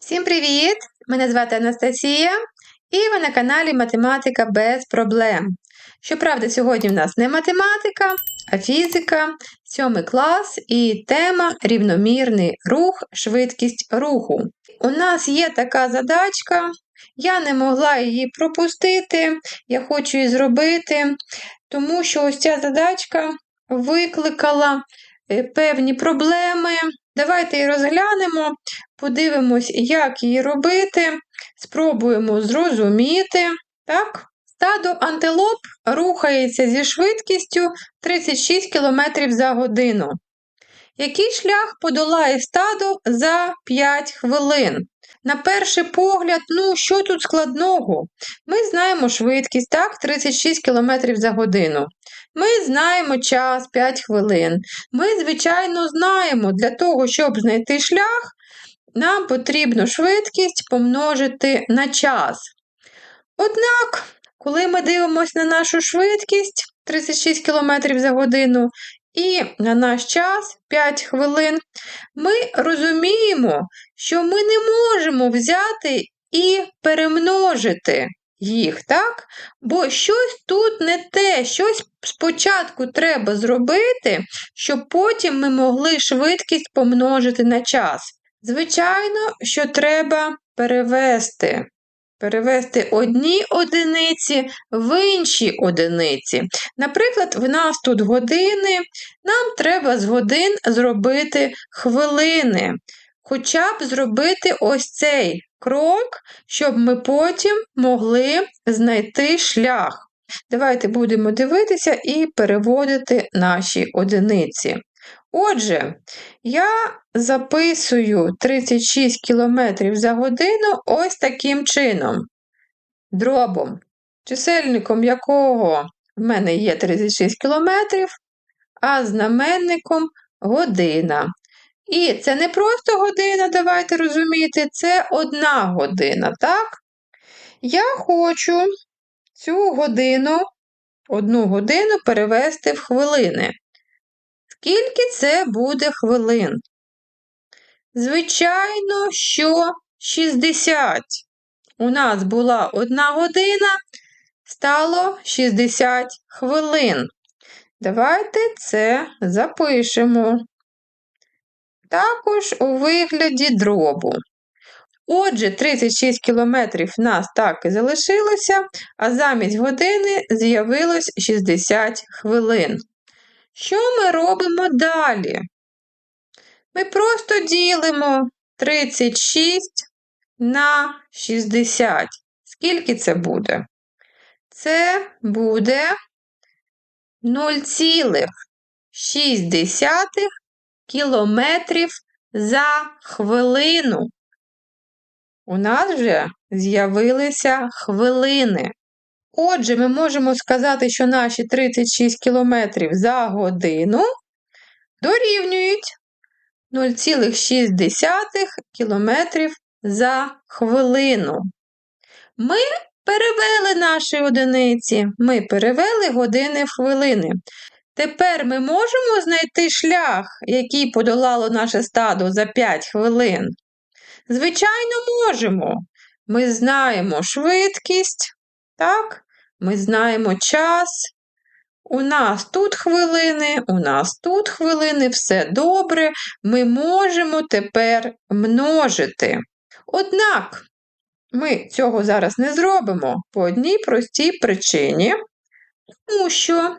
Всім привіт! Мене звати Анастасія, і ви на каналі Математика без проблем. Щоправда, сьогодні в нас не математика, а фізика, сьомий клас і тема рівномірний рух, швидкість руху. У нас є така задачка, я не могла її пропустити, я хочу її зробити, тому що ось ця задачка викликала е, певні проблеми. Давайте її розглянемо, подивимось, як її робити, спробуємо зрозуміти. Так? Стадо антилоп рухається зі швидкістю 36 км за годину. Який шлях подолає стадо за 5 хвилин? На перший погляд, ну що тут складного? Ми знаємо швидкість, так, 36 км за годину. Ми знаємо час 5 хвилин. Ми, звичайно, знаємо, для того, щоб знайти шлях, нам потрібно швидкість помножити на час. Однак, коли ми дивимося на нашу швидкість 36 км за годину і на наш час 5 хвилин, ми розуміємо, що ми не можемо взяти і перемножити їх, так? Бо щось тут не те, щось спочатку треба зробити, щоб потім ми могли швидкість помножити на час. Звичайно, що треба перевести. Перевести одні одиниці в інші одиниці. Наприклад, в нас тут години, нам треба з годин зробити хвилини. Хоча б зробити ось цей крок, щоб ми потім могли знайти шлях. Давайте будемо дивитися і переводити наші одиниці. Отже, я записую 36 км за годину ось таким чином. Дробом, чисельником якого в мене є 36 км, а знаменником година. І це не просто година, давайте розуміти, це одна година, так? Я хочу цю годину, одну годину перевести в хвилини. Скільки це буде хвилин? Звичайно, що 60. У нас була одна година, стало 60 хвилин. Давайте це запишемо. Також у вигляді дробу. Отже, 36 кілометрів нас так і залишилося, а замість години з'явилось 60 хвилин. Що ми робимо далі? Ми просто ділимо 36 на 60. Скільки це буде? Це буде 0,6 кілометрів за хвилину. У нас вже з'явилися хвилини. Отже, ми можемо сказати, що наші 36 км за годину дорівнюють 0,6 км за хвилину. Ми перевели наші одиниці, ми перевели години в хвилини. Тепер ми можемо знайти шлях, який подолало наше стадо за 5 хвилин. Звичайно, можемо. Ми знаємо швидкість, так? Ми знаємо час. У нас тут хвилини, у нас тут хвилини, все добре, ми можемо тепер множити. Однак ми цього зараз не зробимо по одній простій причині, тому що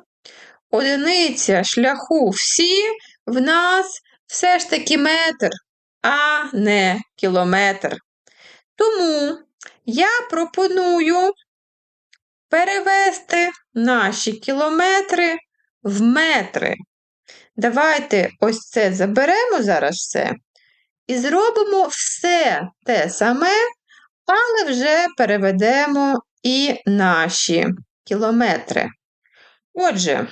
одиниця шляху всі в нас все ж таки метр, а не кілометр. Тому я пропоную перевести наші кілометри в метри. Давайте ось це заберемо зараз все. І зробимо все те саме, але вже переведемо і наші кілометри. Отже,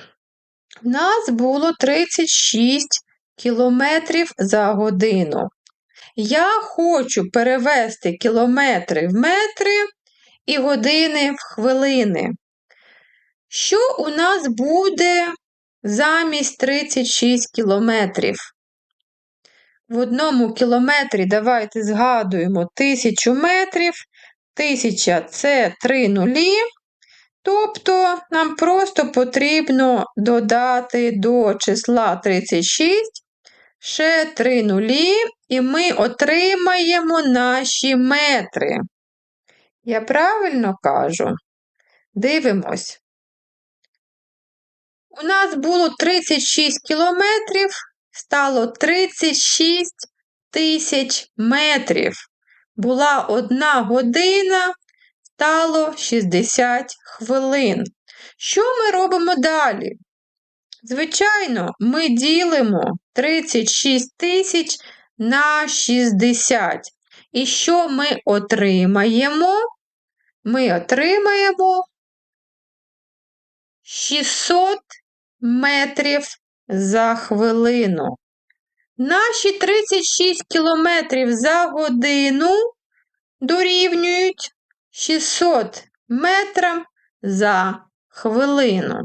в нас було 36 кілометрів за годину. Я хочу перевести кілометри в метри і години в хвилини. Що у нас буде замість 36 кілометрів? В одному кілометрі давайте згадуємо тисячу метрів. Тисяча це три нулі. Тобто нам просто потрібно додати до числа 36 ще 3 нулі, і ми отримаємо наші метри. Я правильно кажу? Дивимось. У нас було 36 кілометрів, стало 36 тисяч метрів. Була одна година, стало 60 хвилин. Що ми робимо далі? Звичайно, ми ділимо 36 тисяч на 60. І що ми отримаємо? Ми отримаємо 600 метрів за хвилину. Наші 36 кілометрів за годину дорівнюють 600 метрам за хвилину.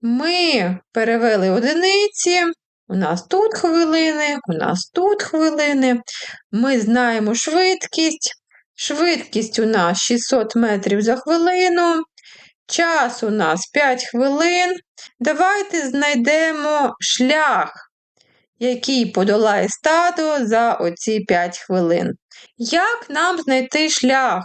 Ми перевели одиниці. У нас тут хвилини, у нас тут хвилини. Ми знаємо швидкість. Швидкість у нас 600 метрів за хвилину. Час у нас 5 хвилин. Давайте знайдемо шлях, який подолає стадо за оці 5 хвилин. Як нам знайти шлях?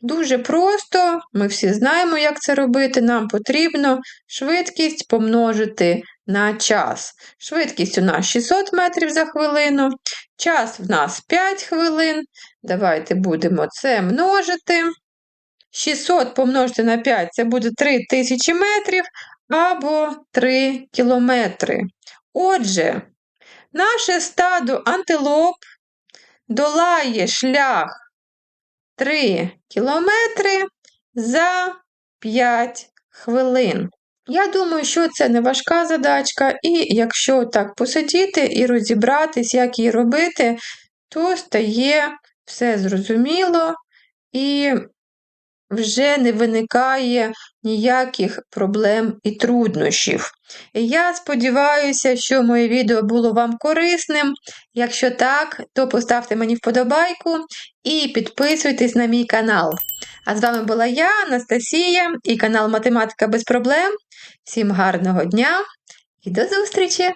Дуже просто, ми всі знаємо, як це робити. Нам потрібно швидкість помножити на час. Швидкість у нас 600 метрів за хвилину, час в нас 5 хвилин. Давайте будемо це множити. 600 помножити на 5 це буде 3000 метрів або 3 кілометри. Отже, наше стадо антилоп долає шлях 3 кілометри за 5 хвилин. Я думаю, що це не важка задачка, і якщо так посидіти і розібратись, як її робити, то стає все зрозуміло і вже не виникає ніяких проблем і труднощів. Я сподіваюся, що моє відео було вам корисним. Якщо так, то поставте мені вподобайку і підписуйтесь на мій канал. А з вами була я, Анастасія, і канал Математика без проблем. Всім гарного дня і до зустрічі!